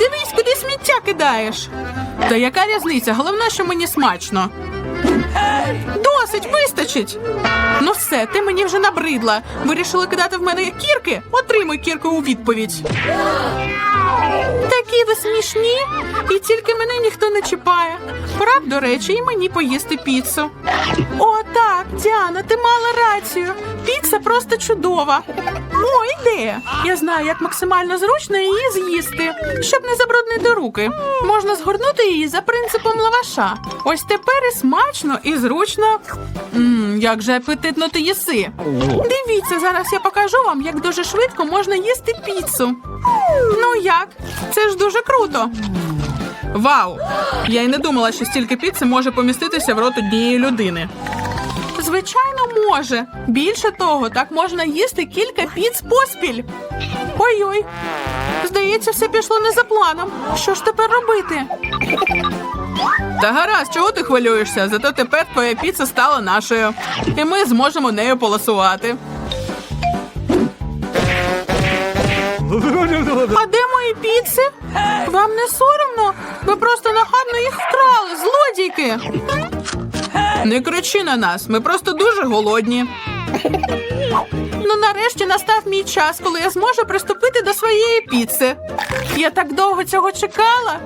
Дивись, куди сміття кидаєш. Та яка різниця? Головне, що мені смачно. Досить, вистачить. Ну все, ти мені вже набридла. Вирішили кидати в мене кірки? Отримуй кірку у відповідь. Такі ви смішні, і тільки мене ніхто не чіпає. Пора б, до речі, і мені поїсти піцу. О, так, Діана, ти мала рацію. Просто чудова. О, ідея. Я знаю, як максимально зручно її з'їсти, щоб не забруднити руки. Можна згорнути її за принципом лаваша. Ось тепер і смачно, і зручно. Мм, як же апетитно ти їси. Дивіться, зараз я покажу вам, як дуже швидко можна їсти піцу. Ну як? Це ж дуже круто. Вау! Я й не думала, що стільки піци може поміститися в рот однієї людини. Звичайно, може. Більше того, так можна їсти кілька піц поспіль. Ой-ой. Здається, все пішло не за планом. Що ж тепер робити? Та гаразд, чого ти хвилюєшся? Зато тепер твоя піца стала нашою. І ми зможемо нею полосувати. А де мої піци? Вам не соромно? Ви просто нахабно їх вкрали, злодійки. Не кричи на нас, ми просто дуже голодні. Ну, нарешті настав мій час, коли я зможу приступити до своєї піци. Я так довго цього чекала.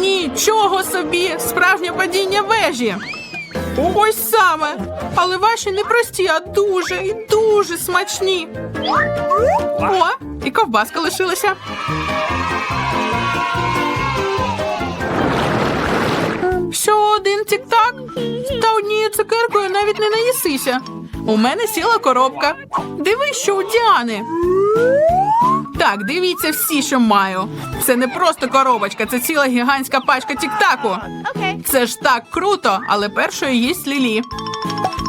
Нічого собі! Справжнє падіння вежі. Ось саме. Але ваші не прості, а дуже і дуже смачні. О, і ковбаска лишилася. Що один тік-так? Та однією цукеркою навіть не наїсися. У мене сіла коробка. Дивись, що у Діани. Так, дивіться всі, що маю. Це не просто коробочка, це ціла гігантська пачка тік-таку. Це ж так круто, але першою їсть Лілі.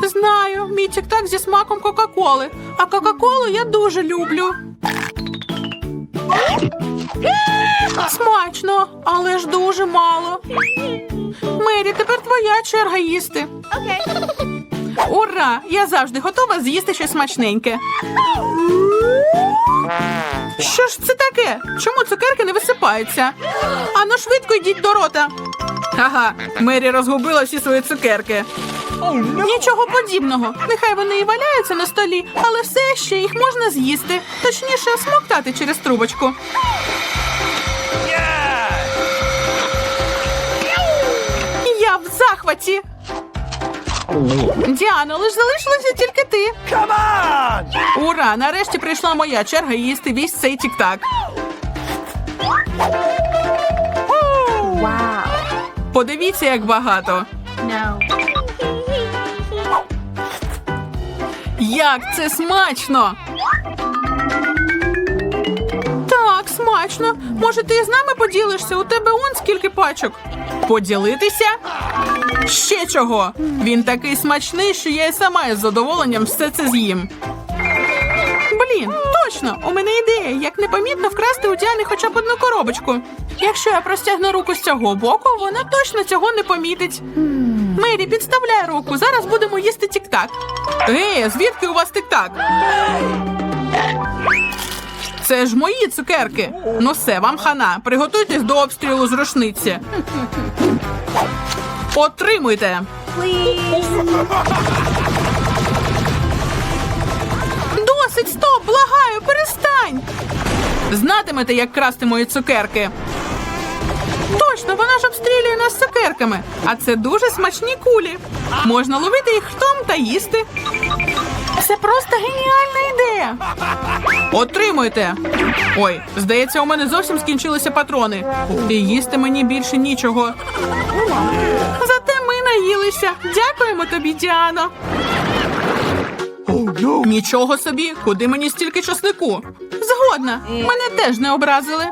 Знаю, мій тік-так зі смаком Кока-Коли. А Кока-Колу я дуже люблю. Смачно, але ж дуже мало. Мері, тепер твоя черга їсти. Ура! Я завжди готова з'їсти щось смачненьке. Що ж це таке? Чому цукерки не висипаються? Ану швидко йдіть до рота. Ага, Мері розгубила всі свої цукерки. Нічого подібного. Нехай вони і валяються на столі, але все ще їх можна з'їсти. Точніше, смоктати через трубочку. Я в захваті. Діано, лиш залишилася тільки ти. Ура! Нарешті прийшла моя черга їсти весь цей тік-так. Подивіться, як багато. Як це смачно! Так, смачно. Може, ти з нами поділишся? У тебе он скільки пачок. Поділитися? Ще чого? Він такий смачний, що я і сама із задоволенням все це з'їм. Блін, точно, у мене ідея, як непомітно вкрасти у Діани хоча б одну коробочку. Якщо я простягну руку з цього боку, вона точно цього не помітить. Мері, підставляй руку, зараз будемо їсти тік-так. Ей, звідки у вас тік-так? Це ж мої цукерки. Ну все, вам хана. Приготуйтесь до обстрілу з рушниці. Отримуйте. Досить, стоп, благаю, перестань. Знатимете, як красти мої цукерки. Точно, вона ж обстрілює нас цукерками. А це дуже смачні кулі. Можна ловити їх в том та їсти. Це просто геніальна ідея. Отримуйте. Ой, здається, у мене зовсім скінчилися патрони. І їсти мені більше нічого. Зате ми наїлися. Дякуємо тобі, Діано. Нічого собі, куди мені стільки часнику? Згодна, мене теж не образили.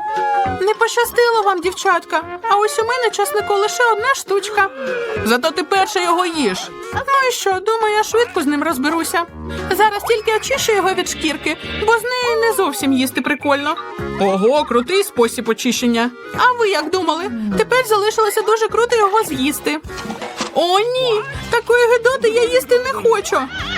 Не пощастило вам, дівчатка. А ось у мене часнику лише одна штучка. Зато ти перша його їш. Ну і що, думаю, я швидко з ним розберуся. Зараз тільки очищу його від шкірки, бо з неї не зовсім їсти прикольно. Ого, крутий спосіб очищення. А ви як думали? Тепер залишилося дуже круто його з'їсти. О, ні! Такої гидоти я їсти не хочу.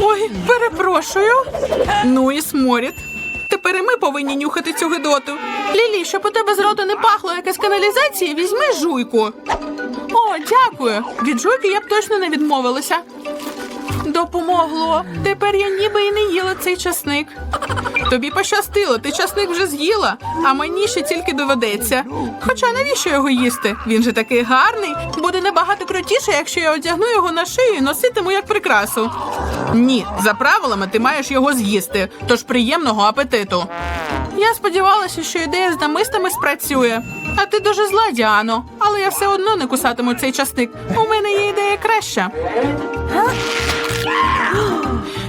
Ой, перепрошую. Ну і сморід. Тепер і ми повинні нюхати цю гидоту. Лілі, щоб у тебе з роту не пахло якась каналізація, візьми жуйку. О, дякую. Від жуйки я б точно не відмовилася. Допомогло. Тепер я ніби і не їла цей часник. Тобі пощастило, ти часник вже з'їла, а мені ще тільки доведеться. Хоча навіщо його їсти? Він же такий гарний, буде набагато крутіше, якщо я одягну його на шию і носитиму як прикрасу. Ні, за правилами ти маєш його з'їсти, тож приємного апетиту. Я сподівалася, що ідея з намистами спрацює. А ти дуже зла, Діано, але я все одно не кусатиму цей часник. У мене є ідея краща.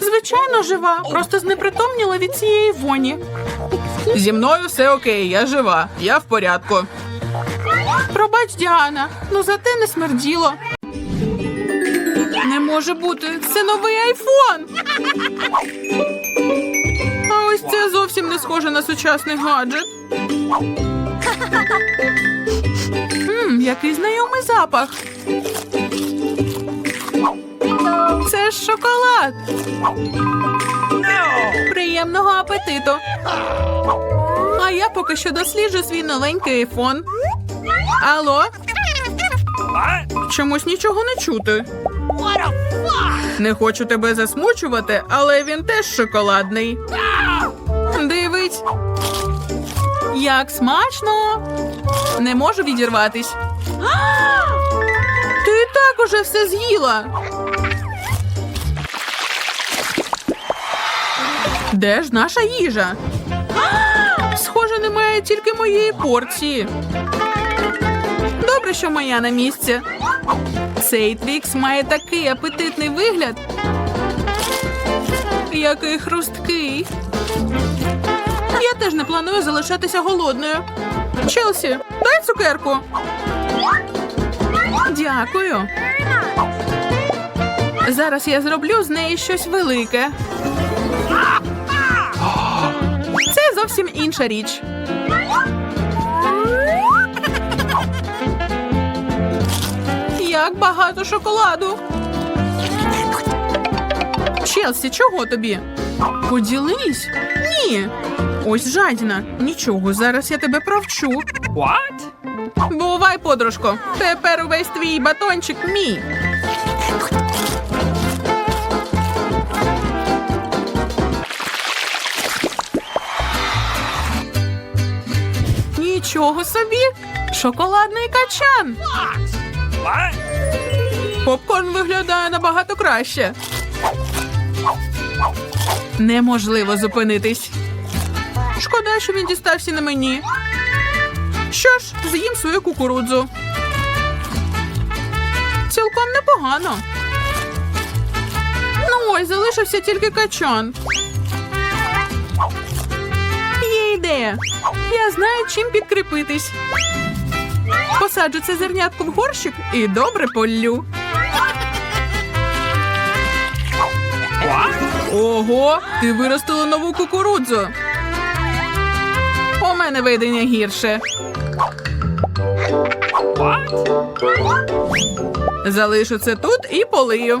Звичайно, жива. Просто знепритомніла від цієї воні. Зі мною все окей, я жива. Я в порядку. Пробач, Діана, ну зате не смерділо. Не може бути. Це новий айфон. А ось це зовсім не схоже на сучасний гаджет. Мм, який знайомий запах. Це шоколад. Приємного апетиту. А я поки що досліджу свій новенький айфон. Алло? Чомусь нічого не чути. Не хочу тебе засмучувати, але він теж шоколадний. Дивись. Як смачно. Не можу відірватись. Ти так уже все з'їла. Де ж наша їжа? Схоже, немає тільки моєї порції. Добре, що моя на місці. Цей твікс має такий апетитний вигляд. Який хрусткий. Я теж не планую залишатися голодною. Челсі, дай цукерку. Дякую. Зараз я зроблю з неї щось велике. Зовсім інша річ. Як багато шоколаду. Челсі, чого тобі? Поділись? Ні. Ось жадіна. Нічого, зараз я тебе провчу. What? Бувай, подружко. Тепер увесь твій батончик мій. Нічого собі. Шоколадний качан. Попкорн виглядає набагато краще. Неможливо зупинитись. Шкода, що він дістався на мені. Що ж, з'їм свою кукурудзу. Цілком непогано. Ну ось, залишився тільки качан. Ідея. Я знаю, чим підкріпитись. Посаджу це зернятко в горщик і добре поллю. Ого, ти виростила нову кукурудзу. У мене видення гірше. Залишу це тут і полию.